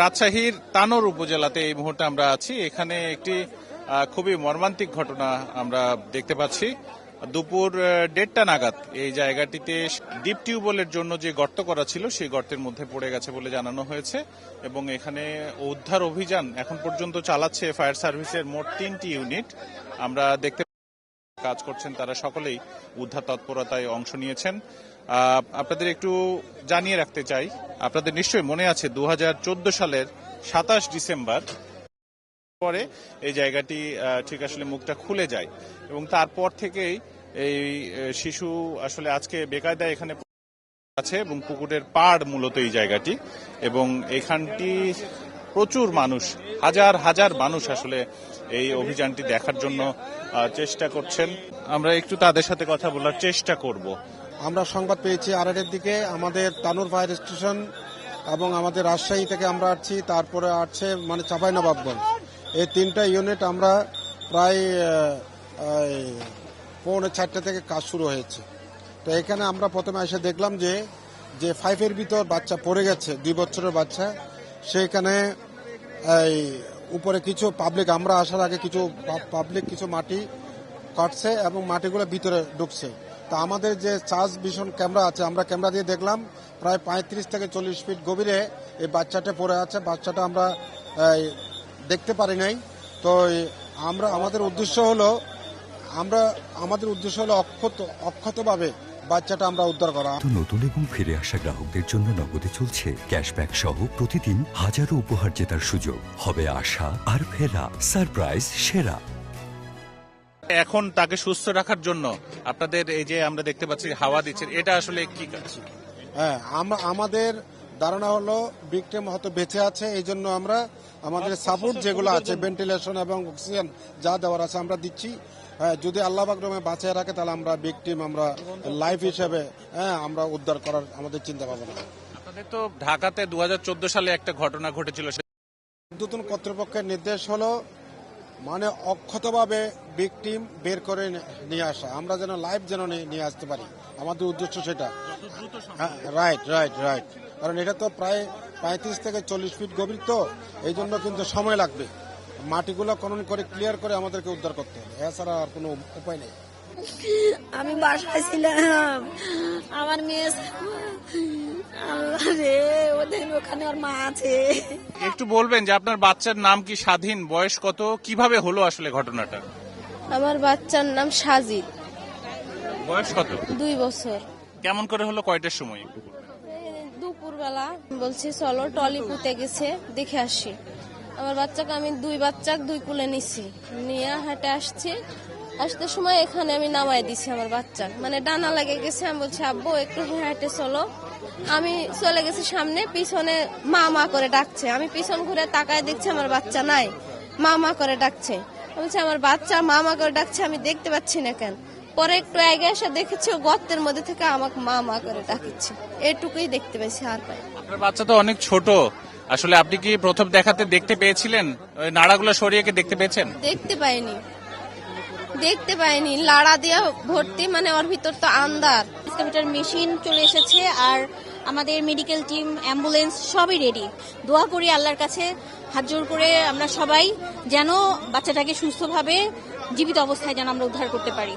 রাজশাহীর তানোর উপজেলাতে এই মুহূর্তে আমরা আছি। এখানে একটি খুবই মর্মান্তিক ঘটনা আমরা দেখতে পাচ্ছি। দুপুর দেড়টা নাগাদ এই জায়গাটিতে ডিপ টিউবওয়েলের জন্য যে গর্ত করা ছিল, সেই গর্তের মধ্যে পড়ে গেছে বলে জানানো হয়েছে এবং এখানে উদ্ধার অভিযান এখন পর্যন্ত চালাচ্ছে ফায়ার সার্ভিসের মোট তিনটি ইউনিট। আমরা দেখতে কাজ করছেন তারা সকলেই উদ্ধার তৎপরতায় অংশ নিয়েছেন। আপনাদের একটু জানিয়ে রাখতে চাই। আপনাদের নিশ্চয়ই মনে আছে দু হাজার চোদ্দ সালের সাতাশ ডিসেম্বর পরে এই জায়গাটি ঠিক আসলে মুখটা খুলে যায়। এবং তারপর থেকেই এই শিশু আসলে আজকে বেকায়দায় এখানে আছে এবং পুকুরের পাড় মূলত এই জায়গাটি। এবং এখানটি প্রচুর মানুষ, হাজার হাজার মানুষ আসলে এই অভিযানটি দেখার জন্য চেষ্টা করছেন। আমরা একটু তাদের সাথে কথা বলার চেষ্টা করব। আমরা সংবাদ পেয়েছি আড়াইটের দিকে। আমাদের তানুর ফায়ার স্টেশন এবং আমাদের রাজশাহী থেকে আমরা আসছি। তারপরে আসছে মানে চাপাই নবাবগঞ্জ এই তিনটা ইউনিট আমরা প্রায় পৌনে চারটে থেকে কাজ শুরু হয়েছে। তো এখানে আমরা প্রথমে এসে দেখলাম যে যে ফাইভের ভিতর বাচ্চা পড়ে গেছে, দুই বছরের বাচ্চা। সেখানে, এই, উপরে কিছু পাবলিক আমরা আসার আগে কিছু পাবলিক কিছু মাটি কাটছে এবং মাটিগুলো ভিতরে ঢুকছে। তা আমাদের যে চার্জ ভিশন ক্যামেরা আছে, আমরা ক্যামেরা দিয়ে দেখলাম, প্রায় পঁয়ত্রিশ থেকে চল্লিশ ফিট গভীরে এই বাচ্চাটা পড়ে আছে। বাচ্চাটা আমরা দেখতে পারি নাই। তো আমরা, আমাদের উদ্দেশ্য হলো, আমরা, আমাদের উদ্দেশ্য হলো অক্ষত, অক্ষতভাবে বাচ্চাটা আমরা উদ্ধার করা। নতুন এবং ফিরে আসা গ্রাহকদের জন্য নগদে চলছে ক্যাশব্যাক সহ প্রতিদিন হাজারো উপহার জেতার সুযোগ। হবে আশা আর ফেরা সারপ্রাইজ সেরা। এখন তাকে সুস্থ রাখার জন্য আপনাদের এই যে আমরা দেখতে পাচ্ছি হাওয়া দিচ্ছেন এটা আসলে কি কাজ? হ্যাঁ আমাদের ধারণা হলো বিক্রিম হয়তো বেঁচে আছে এই জন্য আমরা আমাদের সাপোর্ট যেগুলো আছে ভেন্টিলেশন এবং অক্সিজেন যা দেওয়ার আছে আমরা দিচ্ছি। হ্যাঁ, যদি আল্লাহ বাকরমে বাঁচিয়ে রাখে তাহলে আমরা বিক্রিম আমরা লাইফ হিসেবে হ্যাঁ আমরা উদ্ধার করার আমাদের চিন্তা ভাবনা। আপনাদের তো ঢাকাতে দু হাজার চোদ্দ সালে একটা ঘটনা ঘটেছিল নতুন কর্তৃপক্ষের নির্দেশ হলো মানে অক্ষতভাবে বিক্টিম বের করে নিয়ে আসা। আমরা যেন লাইভ যেন নিয়ে- আসতে পারি। আমাদের উদ্দেশ্য সেটা। রাইট রাইট রাইট কারণ এটা তো প্রায় পঁয়ত্রিশ থেকে চল্লিশ ফিট গভীর তো, এই জন্য কিন্তু সময় লাগবে। মাটিগুলো খনন করে ক্লিয়ার করে আমাদেরকে উদ্ধার করতে হবে। এছাড়া আর কোনো উপায় নেই। আমি বাসায় ছিলাম। আমার মেয়ে আল্লাহ রে ওদের ওখানে ওর মা আছে। একটু বলবেন যে আপনার বাচ্চার নাম কি স্বাধীন? বয়স কত? কীভাবে হলো আসলে ঘটনাটা? আমার বাচ্চার নাম সাজিদ। বয়স কত? দুই বছর। কেমন করে হলো কয়টার সময়? দুপুরবেলা বলছি চলো টলি পুঁতে গেছে দেখে আসি। আমার বাচ্চাকে আমি দুই বাচ্চা দুই কুলে নিছি। নিয়ে হাটে আসছি। আসতে সময় এখানে আমি নামাই দিছি আমার বাচ্চা মানে ডানা লেগে গেছে আমি বলছি আব্বু একটু হাঁটে চলো। আমি চলে গেছি সামনে পিছনে মা মা করে ডাকছে। আমি পিছন ঘুরে তাকায় দেখছি আমার বাচ্চা নাই মা মা করে ডাকছে। বলছি আমার বাচ্চা মা মা করে ডাকছে আমি দেখতে পাচ্ছি না কেন? পরে একটু আগে এসে দেখেছি ও গর্তের মধ্যে থেকে আমাকে মা মা করে ডাকিচ্ছে। এটুকুই দেখতে পেয়েছি আর পাই আপনার বাচ্চা তো অনেক ছোট। আসলে আপনি কি প্রথম দেখাতে দেখতে পেয়েছিলেন? ওই নাড়াগুলো সরিয়ে কি দেখতে পেয়েছেন? দেখতে পাইনি। দেখতে পাইনি। লাড়া দিয়ে ভর্তি মানে ওর ভিতর তো আন্দার এক্সকাভেটার মেশিন চলে এসেছে আর আমাদের মেডিকেল টিম, অ্যাম্বুলেন্স সবই রেডি। দোয়া করি আল্লাহর কাছে, হাত জোর করে আমরা সবাই যেন বাচ্চাটাকে সুস্থভাবে জীবিত অবস্থায় যেন আমরা উদ্ধার করতে পারি।